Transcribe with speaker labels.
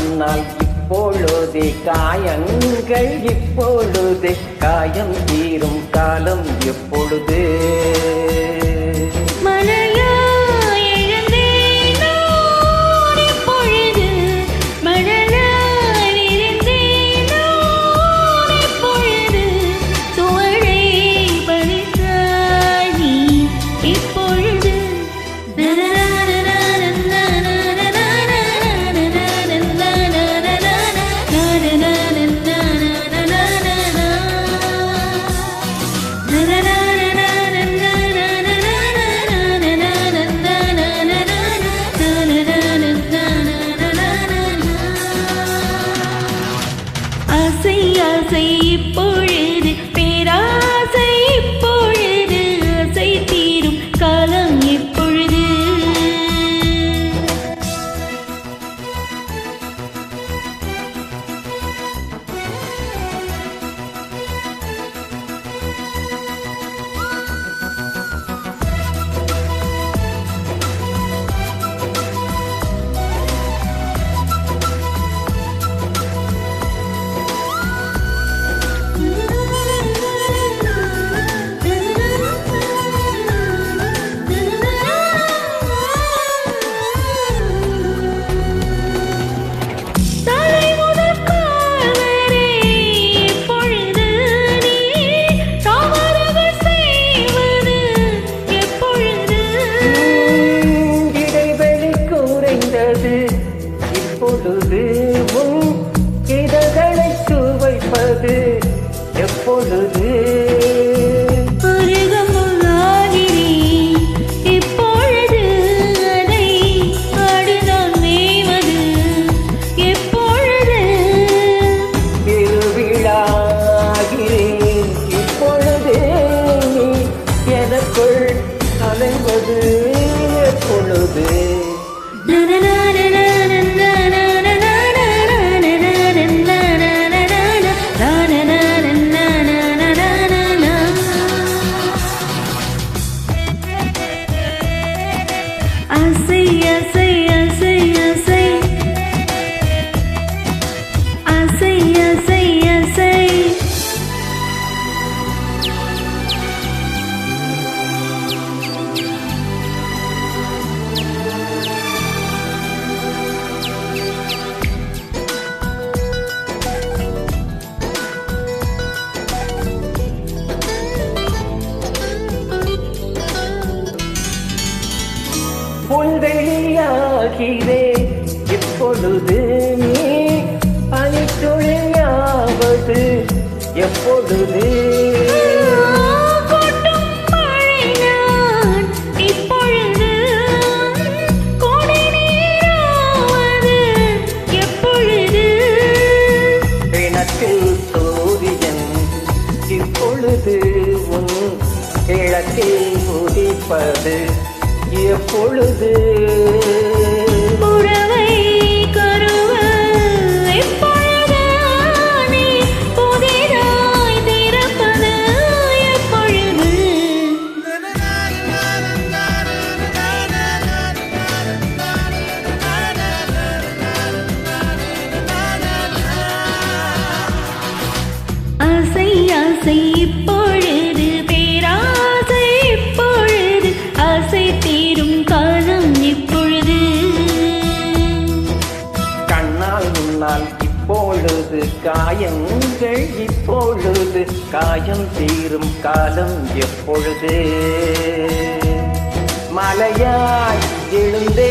Speaker 1: முன்னால் இப்பொழுதே காயங்கள் இப்பொழுதே காயம் தீரும் காலம் எப்பொழுது?
Speaker 2: வெளியாகிறே இப்பொழுது நீ
Speaker 1: பனித்துளியாவது எப்பொழுது?
Speaker 2: இப்பொழுது
Speaker 1: உன் கிழக்கில் உதிப்பது. எப்பொழுது
Speaker 2: இப்பொழுது
Speaker 1: காயங்கள் இப்பொழுது காயம் தீரும் காலம் எப்பொழுது? மலையாய் எழுந்தே